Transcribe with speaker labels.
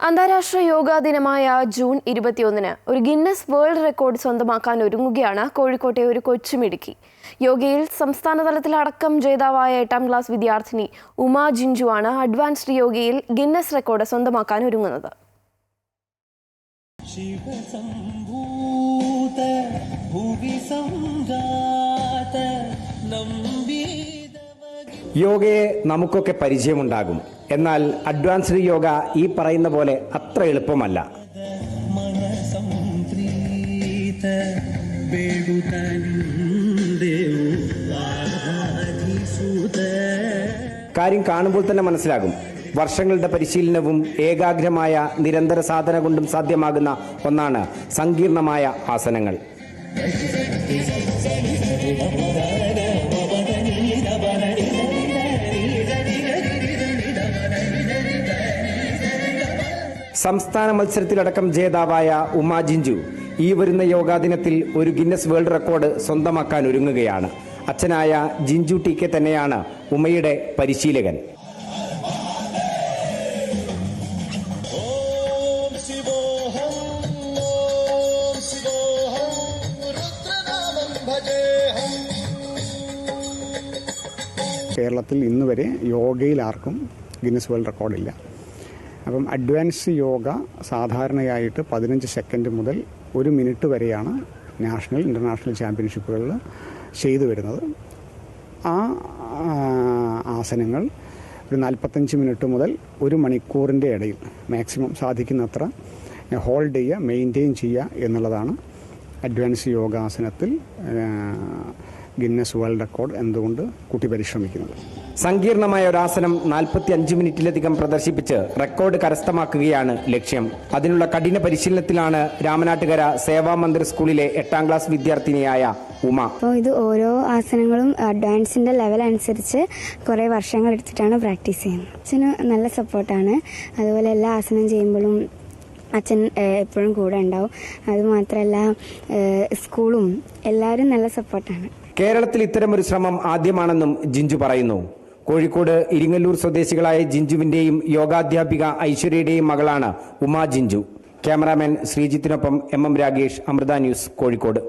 Speaker 1: അന്താരാഷ്ട്ര യോഗാ ദിനമായ ജൂൺ ഇരുപത്തിയൊന്നിന് ഒരു ഗിന്നസ് വേൾഡ് റെക്കോർഡ് സ്വന്തമാക്കാൻ ഒരുങ്ങുകയാണ് കോഴിക്കോട്ടെ ഒരു കൊച്ചുമിടുക്കി യോഗയിൽ സംസ്ഥാന തലത്തിൽ അടക്കം ജേതാവായ എട്ടാം ക്ലാസ് വിദ്യാർത്ഥിനി ഉമാ ജിഞ്ചുവാണ് അഡ്വാൻസ്ഡ് യോഗയിൽ ഗിന്നസ് റെക്കോർഡ് സ്വന്തമാക്കാൻ ഒരുങ്ങുന്നത്.
Speaker 2: യോഗയെ നമുക്കൊക്കെ പരിചയമുണ്ടാകും. എന്നാൽ അഡ്വാൻസ്ഡ് യോഗ ഈ പറയുന്ന പോലെ അത്ര എളുപ്പമല്ല. കാര്യം കാണുമ്പോൾ തന്നെ മനസ്സിലാകും. വർഷങ്ങളുടെ പരിശീലനവും ഏകാഗ്രമായ നിരന്തര സാധന കൊണ്ടും സാധ്യമാകുന്ന ഒന്നാണ് സങ്കീർണമായ ആസനങ്ങൾ. സംസ്ഥാന മത്സരത്തിലടക്കം ജേതാവായ ഉമാ ജിഞ്ചു ഈ വരുന്ന യോഗാ ദിനത്തിൽ ഒരു ഗിന്നസ് വേൾഡ് റെക്കോർഡ് സ്വന്തമാക്കാൻ ഒരുങ്ങുകയാണ്. അച്ഛനായ ജിഞ്ചു ടി കെ തന്നെയാണ് ഉമയുടെ പരിശീലകൻ.
Speaker 3: കേരളത്തിൽ ഇന്നുവരെ യോഗയിൽ ആർക്കും ഗിന്നസ് വേൾഡ് റെക്കോർഡില്ല. അപ്പം അഡ്വാൻസ് യോഗ സാധാരണയായിട്ട് പതിനഞ്ച് സെക്കൻഡ് മുതൽ ഒരു മിനിറ്റ് വരെയാണ് നാഷണൽ ഇന്റർനാഷണൽ ചാമ്പ്യൻഷിപ്പുകളിൽ ചെയ്തു വരുന്നത്. ആ ആസനങ്ങൾ ഒരു നാൽപ്പത്തഞ്ച് മിനിറ്റ് മുതൽ ഒരു മണിക്കൂറിന്റെ ഇടയിൽ മാക്സിമം സാധിക്കുന്നത്ര ഹോൾഡ് ചെയ്യുക മെയിന്റെയിൻ ചെയ്യുക എന്നുള്ളതാണ് അഡ്വാൻസ് യോഗാസനത്തിൽ ഗിന്നസ് വേൾഡ് റെക്കോർഡ് എന്തുകൊണ്ട് കുട്ടി പരിശ്രമിക്കുന്നത്.
Speaker 2: സങ്കീർണമായ ഒരു ആസനം നാൽപ്പത്തി അഞ്ച് മിനിറ്റിലധികം പ്രദർശിപ്പിച്ച് റെക്കോർഡ് കരസ്ഥമാക്കുകയാണ് ലക്ഷ്യം. അതിനുള്ള കഠിന പരിശീലനത്തിലാണ് രാമനാട്ടുകര സേവാ മന്ദിർ സ്കൂളിലെ എട്ടാം ക്ലാസ് വിദ്യാർത്ഥിനിയായ ഉമ.
Speaker 4: അപ്പോൾ ഇത് ഓരോ ആസനങ്ങളും അഡ്വാൻസിന്റെ ലെവൽ അനുസരിച്ച് കുറേ വർഷങ്ങൾ എടുത്തിട്ടാണ് പ്രാക്ടീസ് ചെയ്യുന്നത്. അച്ഛന് നല്ല സപ്പോർട്ടാണ് അതുപോലെ എല്ലാ ആസനം ചെയ്യുമ്പോഴും അച്ഛൻ എപ്പോഴും കൂടെ ഉണ്ടാവും. അതുമാത്രമല്ല സ്കൂളും എല്ലാവരും നല്ല സപ്പോർട്ടാണ്
Speaker 2: കേരളത്തിൽ ഇത്തരമൊരു ശ്രമം ആദ്യമാണെന്നും ജിഞ്ചു പറയുന്നു. കോഴിക്കോട് ഇരിങ്ങല്ലൂർ സ്വദേശികളായ ജിഞ്ചുവിന്റെയും യോഗാധ്യാപിക ഐശ്വര്യയുടെയും മകളാണ് Uma Jinju. Cameraman ശ്രീജിത്തിനൊപ്പം M M Ragesh Amrita news Kozhikode.